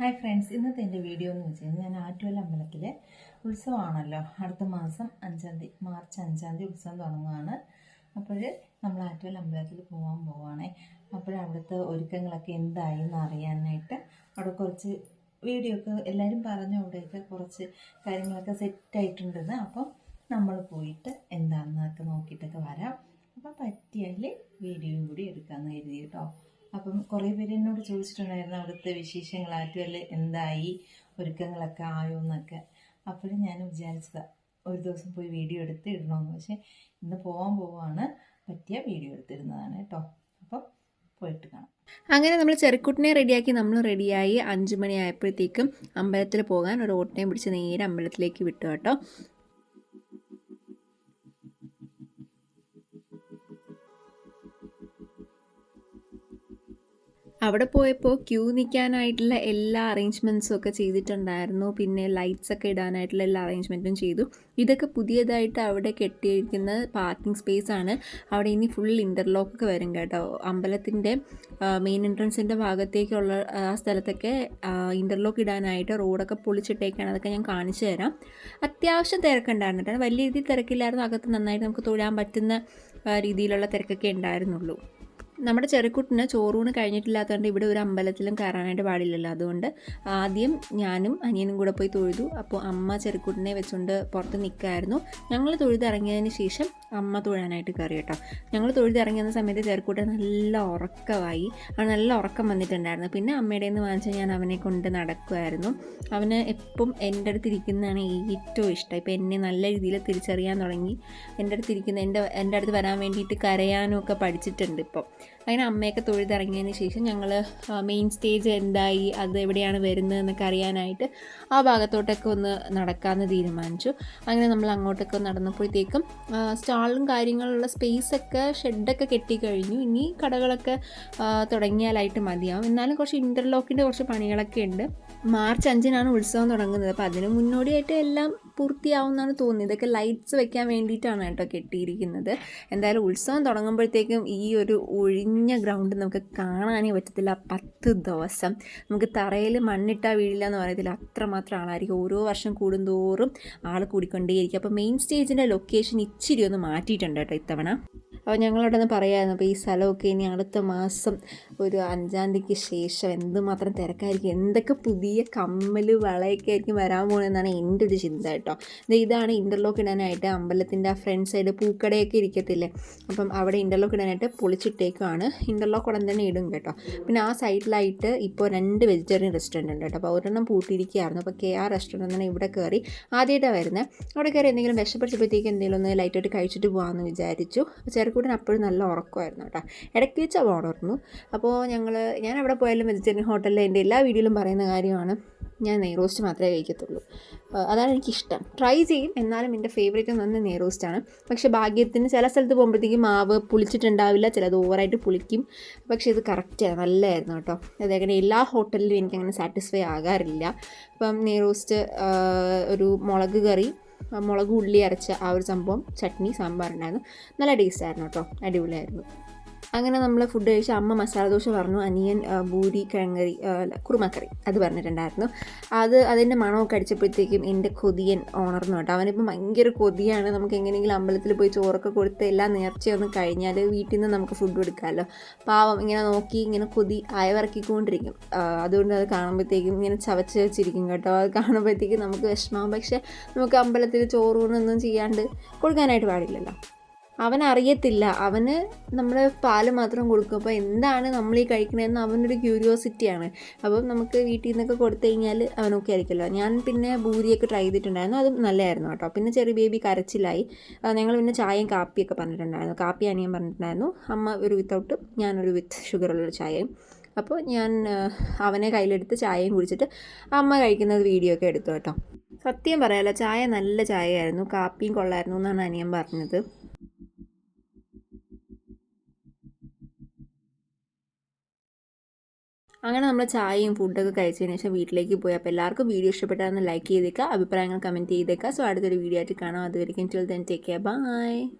Hi friends ഇന്നത്തെ എന്റെ video എന്ന് വെച്ച് കഴിഞ്ഞാൽ ഞാൻ ആറ്റുവൽ അമ്പലത്തിലെ ഉത്സവമാണല്ലോ. അടുത്ത മാസം അഞ്ചാം തീയതി മാർച്ച് അഞ്ചാം തീയതി ഉത്സവം തുടങ്ങുകയാണ് അപ്പോൾ നമ്മൾ ആറ്റുവൽ അമ്പലത്തിൽ പോകാൻ പോവുകയാണേ അപ്പോൾ അവിടുത്തെ ഒരുക്കങ്ങളൊക്കെ എന്തായി എന്ന് അറിയാനായിട്ട് അവിടെ കുറച്ച് വീഡിയോ ഒക്കെ എല്ലാവരും പറഞ്ഞു അവിടെയൊക്കെ കുറച്ച് കാര്യങ്ങളൊക്കെ സെറ്റായിട്ടുണ്ടെന്ന് അപ്പം നമ്മൾ പോയിട്ട് എന്താണെന്നൊക്കെ നോക്കിയിട്ടൊക്കെ വരാം. അപ്പം പറ്റിയാൽ വീഡിയോയും കൂടി എടുക്കാമെന്ന് കരുതി കേട്ടോ. അപ്പം കുറേ പേര് എന്നോട് ചോദിച്ചിട്ടുണ്ടായിരുന്നു അവിടുത്തെ വിശേഷങ്ങൾ ആറ്റുവല്ല എന്തായി ഒരുക്കങ്ങളൊക്കെ ആയോ എന്നൊക്കെ. അപ്പോഴും ഞാൻ വിചാരിച്ചതാണ് ഒരു ദിവസം പോയി വീഡിയോ എടുത്ത് ഇടണമെന്ന് പക്ഷേ ഇന്ന് പോകാൻ പോവാണ് പറ്റിയ വീഡിയോ എടുത്തിരുന്നതാണ് കേട്ടോ. അപ്പം പോയിട്ട് കാണാം. അങ്ങനെ നമ്മൾ ചെറുക്കുട്ടിനെ റെഡിയാക്കി നമ്മൾ റെഡിയായി അഞ്ചു മണിയായപ്പോഴത്തേക്കും അമ്പലത്തിൽ പോകാൻ ഒരു ഓട്ടയും പിടിച്ച് നേരെ അമ്പലത്തിലേക്ക് വിട്ടു കേട്ടോ. അവിടെ പോയപ്പോൾ ക്യൂ നിൽക്കാനായിട്ടുള്ള എല്ലാ അറേഞ്ച്മെന്റ്സും ഒക്കെ ചെയ്തിട്ടുണ്ടായിരുന്നു. പിന്നെ ലൈറ്റ്സ് ഒക്കെ ഇടാനായിട്ടുള്ള എല്ലാ അറേഞ്ച്മെന്റും ചെയ്തു. ഇതൊക്കെ പുതിയതായിട്ട് അവിടെ കെട്ടിയിരിക്കുന്ന പാർക്കിംഗ് സ്പേസ് ആണ്. അവിടെ ഇനി ഫുൾ ഇന്റർലോക്ക് ഒക്കെ വരും കേട്ടോ. അമ്പലത്തിന്റെ മെയിൻ എൻട്രൻസിന്റെ ഭാഗത്തേക്കുള്ള ആ സ്ഥലത്തൊക്കെ ഇന്റർലോക്ക് ഇടാനായിട്ട് റോഡൊക്കെ പൊളിച്ചിട്ടേക്കാണ്. അതൊക്കെ ഞാൻ കാണിച്ചു തരാം. അത്യാവശ്യം തിരക്കുണ്ടായിരുന്നു വലിയ രീതിയിൽ തിരക്കില്ലായിരുന്നു. അകത്ത് നന്നായിട്ട് നമുക്ക് തൊഴാൻ പറ്റുന്ന രീതിയിലുള്ള തിരക്കൊക്കെ ഉണ്ടായിരുന്നുള്ളൂ. നമ്മുടെ ചെറുക്കുട്ടിന് ചോറൂണ് കഴിഞ്ഞിട്ടില്ലാത്തതുകൊണ്ട് ഇവിടെ ഒരു അമ്പലത്തിലും കയറാനായിട്ട് പാടില്ലല്ലോ. അതുകൊണ്ട് ആദ്യം ഞാനും അനിയനും കൂടെ പോയി തൊഴുതു. അപ്പോൾ അമ്മ ചെറുക്കുട്ടിനെ വെച്ചുകൊണ്ട് പുറത്ത് നിൽക്കായിരുന്നു ഞങ്ങൾ തൊഴുതിറങ്ങിയതിന് ശേഷം അമ്മ തൊഴാനായിട്ട് കയറി കേട്ടോ. ഞങ്ങൾ തൊഴുതിറങ്ങിയ സമയത്ത് ചെറുക്കുട്ടൻ നല്ല ഉറക്കമായി. അവൻ നല്ല ഉറക്കം വന്നിട്ടുണ്ടായിരുന്നു. പിന്നെ അമ്മയുടെ നിന്ന് വാങ്ങിച്ചാൽ ഞാൻ അവനെ കൊണ്ട് നടക്കുമായിരുന്നു അവന് എപ്പം എന്റെ അടുത്ത് ഇരിക്കുന്നതാണ് ഏറ്റവും ഇഷ്ടം. ഇപ്പം എന്നെ നല്ല രീതിയിൽ തിരിച്ചറിയാൻ തുടങ്ങി. എന്റെ അടുത്ത് ഇരിക്കുന്ന എന്റെ എന്റെ അടുത്ത് വരാൻ വേണ്ടിയിട്ട് കരയാനും ഒക്കെ പഠിച്ചിട്ടുണ്ട് ഇപ്പം. അങ്ങനെ അമ്മയൊക്കെ തൊഴുതിറങ്ങിയതിന് ശേഷം ഞങ്ങൾ മെയിൻ സ്റ്റേജ് എന്തായി അത് എവിടെയാണ് വരുന്നത് എന്നൊക്കെ അറിയാനായിട്ട് ആ ഭാഗത്തോട്ടൊക്കെ ഒന്ന് നടക്കാമെന്ന് തീരുമാനിച്ചു. അങ്ങനെ നമ്മൾ അങ്ങോട്ടൊക്കെ നടന്നപ്പോഴത്തേക്കും സ്റ്റാളും കാര്യങ്ങളുള്ള സ്പേസൊക്കെ ഷെഡൊക്കെ കെട്ടിക്കഴിഞ്ഞു. ഇനി കടകളൊക്കെ തുടങ്ങിയാലായിട്ട് മതിയാവും. എന്നാലും കുറച്ച് ഇന്റർലോക്കിന്റെ കുറച്ച് പണികളൊക്കെ ഉണ്ട്. മാർച്ച് അഞ്ചിനാണ് ഉത്സവം തുടങ്ങുന്നത്. അപ്പോൾ അതിന് മുന്നോടിയായിട്ട് എല്ലാം പൂർത്തിയാവും എന്നാണ് തോന്നുന്നത്. ഇതൊക്കെ ലൈറ്റ്സ് വെക്കാൻ വേണ്ടിയിട്ടാണ് കേട്ടോ കെട്ടിയിരിക്കുന്നത്. എന്തായാലും ഉത്സവം തുടങ്ങുമ്പോഴത്തേക്കും ഈ ഒരു ഒഴിഞ്ഞ ഗ്രൗണ്ട് നമുക്ക് കാണാനേ പറ്റത്തില്ല. പത്ത് ദിവസം. നമുക്ക് തറയിൽ മണ്ണിട്ടാൽ വീഴില്ല എന്ന് പറയത്തില്ല. അത്രമാത്രം ആളായിരിക്കും. ഓരോ വർഷം കൂടുന്തോറും ആൾ കൂടിക്കൊണ്ടേയിരിക്കും. അപ്പോൾ മെയിൻ സ്റ്റേജിന്റെ ലൊക്കേഷൻ ഇച്ചിരി ഒന്ന് മാറ്റിയിട്ടുണ്ട് കേട്ടോ ഇത്തവണ. അപ്പോൾ ഞങ്ങളോടൊന്ന് പറയാമായിരുന്നു അപ്പോൾ ഈ സ്ഥലമൊക്കെ ഇനി അടുത്ത മാസം ഒരു അഞ്ചാം തീയതിക്ക് ശേഷം എന്തുമാത്രം തിരക്കായിരിക്കും? എന്തൊക്കെ പുതിയ കമ്മൽ വളയൊക്കെ ആയിരിക്കും വരാൻ പോകുന്നതെന്നാണ് എന്റെ ഒരു ചിന്ത കേട്ടോ. ഇതാണ് ഇന്റർലോക്ക് ഇടാനായിട്ട് അമ്പലത്തിന്റെ ആ ഫ്രണ്ട് സൈഡ് പൂക്കടയൊക്കെ ഇരിക്കത്തില്ലേ? അപ്പം അവിടെ ഇന്റർലോക്ക് ഇടാനായിട്ട് പൊളിച്ചിട്ടേക്കുവാണ്. ഇന്റർലോക്ക് ഉടൻ തന്നെ ഇടും കേട്ടോ. പിന്നെ ആ സൈഡിലായിട്ട് ഇപ്പോൾ രണ്ട് വെജിറ്റേറിയൻ റെസ്റ്റോറന്റ് ഉണ്ട് കേട്ടോ. അപ്പോൾ ഒരെണ്ണം പൂട്ടിയിരിക്കുകയായിരുന്നു. അപ്പോൾ കെ ആർ റെസ്റ്റോറന്റ് തന്നെ ഇവിടെ കയറി ആദ്യമായിട്ടാണ് വരുന്നത്. അവിടെ കയറി എന്തെങ്കിലും വിശപ്പടിച്ചപ്പോഴത്തേക്ക് എന്തെങ്കിലും ഒന്ന് ലൈറ്റായിട്ട് കഴിച്ചിട്ട് പോകാമെന്ന് വിചാരിച്ചു. ചെറുക്കൂട്ടൻ അപ്പോഴും നല്ല ഉറക്കമായിരുന്നു കേട്ടോ. ഇടയ്ക്ക് വെച്ചാൽ ഉണർന്നു അപ്പോൾ ഞങ്ങൾ ഞാൻ അവിടെ പോയാലും വെജിറ്റേറിയൻ ഹോട്ടലിൽ എന്റെ എല്ലാ വീഡിയോയിലും പറയുന്ന കാര്യമാണ് ഞാൻ നെയ് റോസ്റ്റ് മാത്രമേ കഴിക്കത്തുള്ളൂ. അതാണ് എനിക്കിഷ്ടം. ട്രൈ ചെയ്യും. എന്നാലും എന്റെ ഫേവറേറ്റ് എന്ന് പറഞ്ഞാൽ നെയ് റോസ്റ്റാണ് പക്ഷേ ഭാഗ്യത്തിന് ചില സ്ഥലത്ത് പോകുമ്പോഴത്തേക്കും മാവ് പുളിച്ചിട്ടുണ്ടാവില്ല. ചിലത് ഓവറായിട്ട് പുളിക്കും. പക്ഷേ ഇത് കറക്റ്റാണ് നല്ലതായിരുന്നു കേട്ടോ. അതേപോലെ എല്ലാ ഹോട്ടലിലും എനിക്കങ്ങനെ സാറ്റിസ്ഫൈ ആകാറില്ല. അപ്പം നെയ് റോസ്റ്റ് ഒരു മുളക് കറി മുളക് ഉള്ളി അരച്ച ആ ഒരു സംഭവം ചട്നി സാമ്പാർ ഉണ്ടായിരുന്നു. നല്ല ടേസ്റ്റ് ആയിരുന്നു കേട്ടോ. അടിപൊളിയായിരുന്നു. അങ്ങനെ നമ്മൾ ഫുഡ് കഴിച്ച് അമ്മ മസാല ദോശ പറഞ്ഞു അനിയൻ ബൂരി കിഴങ്ങറി കുറുമക്കറി അത് പറഞ്ഞിട്ടുണ്ടായിരുന്നു. അത് അതിന്റെ മണമൊക്കെ അടിച്ചപ്പോഴത്തേക്കും എന്റെ കൊതിയൻ ഉണർന്നു കേട്ടോ. അവനിപ്പം ഭയങ്കര കൊതിയാണ്. നമുക്ക് എങ്ങനെയെങ്കിലും അമ്പലത്തിൽ പോയി ചോറൊക്കെ കൊടുത്ത് എല്ലാം നേർച്ചയൊന്ന് കഴിഞ്ഞാൽ വീട്ടിൽ നിന്ന് നമുക്ക് ഫുഡ് കൊടുക്കാമല്ലോ. പാവം ഇങ്ങനെ നോക്കി ഇങ്ങനെ കൊതി അയവിറക്കിക്കൊണ്ടിരിക്കും. അതുകൊണ്ട് അത് കാണുമ്പോഴത്തേക്കും ഇങ്ങനെ ചവച്ച് വെച്ചിരിക്കും കേട്ടോ. അത് കാണുമ്പോഴത്തേക്കും നമുക്ക് വിഷമം. പക്ഷേ നമുക്ക് അമ്പലത്തിൽ ചോറൂണൊന്നും ചെയ്യാണ്ട് കൊടുക്കാനായിട്ട് പാടില്ലല്ലോ. അവൻ അറിയത്തില്ല അവന് നമ്മൾ പാൽ മാത്രം കൊടുക്കും. അപ്പോൾ എന്താണ് നമ്മൾ ഈ കഴിക്കണതെന്ന് അവനൊരു ക്യൂരിയോസിറ്റിയാണ് അപ്പം നമുക്ക് വീട്ടിൽ നിന്നൊക്കെ കൊടുത്തു കഴിഞ്ഞാൽ അവനൊക്കെ ആയിരിക്കുമല്ലോ. ഞാൻ പിന്നെ ബൂരിയൊക്കെ ട്രൈ ചെയ്തിട്ടുണ്ടായിരുന്നു. അതും നല്ലതായിരുന്നു കേട്ടോ. പിന്നെ ചെറിയ ബേബി കരച്ചിലായി. ഞങ്ങൾ പിന്നെ ചായയും കാപ്പിയൊക്കെ പറഞ്ഞിട്ടുണ്ടായിരുന്നു. കാപ്പി അനിയൻ പറഞ്ഞിട്ടുണ്ടായിരുന്നു. അമ്മ ഒരു വിത്തൗട്ടും ഞാനൊരു വിത്ത് ഷുഗറുള്ള ചായയും. അപ്പോൾ ഞാൻ അവനെ കയ്യിലെടുത്ത് ചായയും കുടിച്ചിട്ട് അമ്മ കഴിക്കുന്നത് വീഡിയോ ഒക്കെ എടുത്തു കേട്ടോ. സത്യം പറയാമല്ലോ ചായ നല്ല ചായയായിരുന്നു. കാപ്പിയും കൊള്ളായിരുന്നു എന്നാണ് അനിയൻ പറഞ്ഞത്. അങ്ങനെ നമ്മൾ ചായയും ഫുഡൊക്കെ കഴിച്ചതിന് ശേഷം വീട്ടിലേക്ക് പോയി. അപ്പോൾ എല്ലാവർക്കും വീഡിയോ ഇഷ്ടപ്പെട്ടാൽ ലൈക്ക് ചെയ്തേക്കുക അഭിപ്രായങ്ങൾ കമന്റ് ചെയ്തേക്കുക സോ അടുത്തൊരു വീഡിയോ ആയിട്ട് കാണാം. അതുവരെയും till then take care bye